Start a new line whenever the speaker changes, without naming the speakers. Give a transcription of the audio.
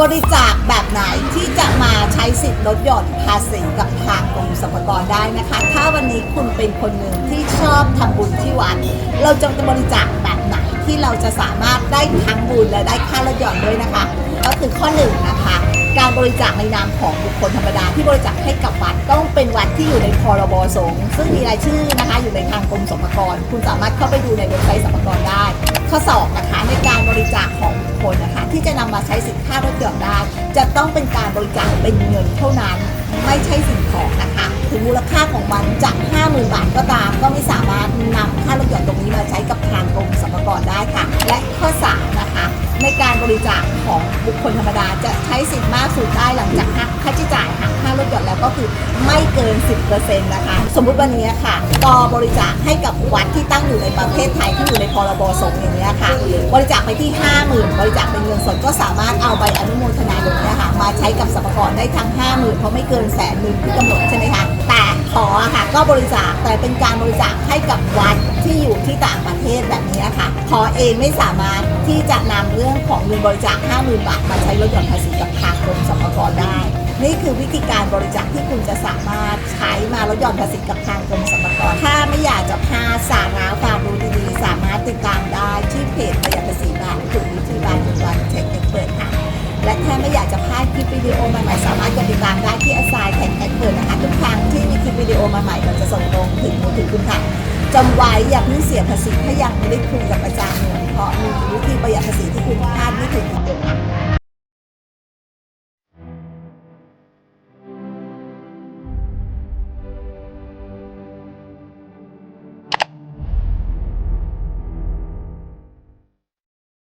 บริจาคแบบไหนที่จะมาใช้สิทธิ์ลดหย่อนภาษีกับทางกรมสรรพากรได้นะคะ ถ้าวันนี้คุณเป็นคนหนึ่งที่ชอบทำบุญที่วัด เราจะบริจาคแบบไหนที่เราจะสามารถได้ทั้งบุญและได้ค่าลดหย่อนด้วยนะคะ ก็คือข้อหนึ่งนะคะ การบริจาคในนามของบุคคลธรรมดาที่บริจาคให้กับวัดต้องเป็นวัดที่อยู่ในพรบสงฆ์ซึ่งมีรายชื่อนะคะอยู่ในทางกรมสรรพากรคุณสามารถเข้าไปดูในเว็บไซต์สรรพากรได้ ข้อสองนะคะ ริจาคของบุคคลนะคะ ที่จะนำมาใช้สินค่าลดหย่อนได้ จะต้องเป็นการบริจาคเป็นเงินเท่านั้นไม่ใช่สิ่งของนะคะ ถึงมูลค่าของมันจาก50,000 บาทก็ตาม ก็ไม่สามารถนำค่าลดหย่อนตรงนี้มาใช้กับทางกรมสรรพากรได้ค่ะ และข้อสามนะคะ ในการบริจาคของบุคคลธรรมดาจะใช้สิทธิ์มากสุดได้หลังจากหักค่าใช้จ่ายค่า ก็คือไม่เกิน 10%นะคะ สมมุติวันนี้ค่ะกบริจาคให้กับวัดที่ตั้งอยู่ในประเทศไทยที่อยู่ในพรบสงฆ์อย่างนี้ยค่ะ บริจาคไปที่ 50,000 บริจาคเป็นเงินสดก็สามารถเอาใบอนุโมทนาบุญเนี่ยค่ะมาใช้กับสรรพากรได้ทั้ง 50,000 เพราะไม่เกินแสนหนึ่งที่กำหนดใช่ไหมคะแต่ขอค่ะก็บริจาคแต่เป็นการบริจาคให้กับวัดที่อยู่ที่ต่างประเทศแบบนี้ค่ะขอเองไม่สามารถที่จะนำเรื่องของเงินบริจาค 50,000 บาทมาใช้ลดหย่อนภาษีกับทางกรมสรรพากรได้ นี่คือวิธีการบริจาคที่คุณจะสามารถใช้มาลดหย่อนภาษีกับทางกรมสรรพากรถ้าไม่อยากจะพลาดสาระความรู้ดีๆ สามารถติดตามได้ที่เพจประหยัดภาษีบาทถึงวิธีบาลทุกวันเช็คเอ็กเปิดค่ะและถ้าไม่อยากจะพลาดคลิปวิดีโอใหม่ๆสามารถกดติดตามได้ที่อ s ไซน์แท็กแอ็กเปิดนะคะทุกครั้งที่มีคลิปวิดีโอใหม่ๆเราจะส่งตรงถึงมือถือคุณค่ะจำไว้อย่าเพิ่งเสียภาษีถ้ายังไม่ได้คุยกับอาจารย์เพราะมีวิธีประหยัดภาษีที่คุณพลาด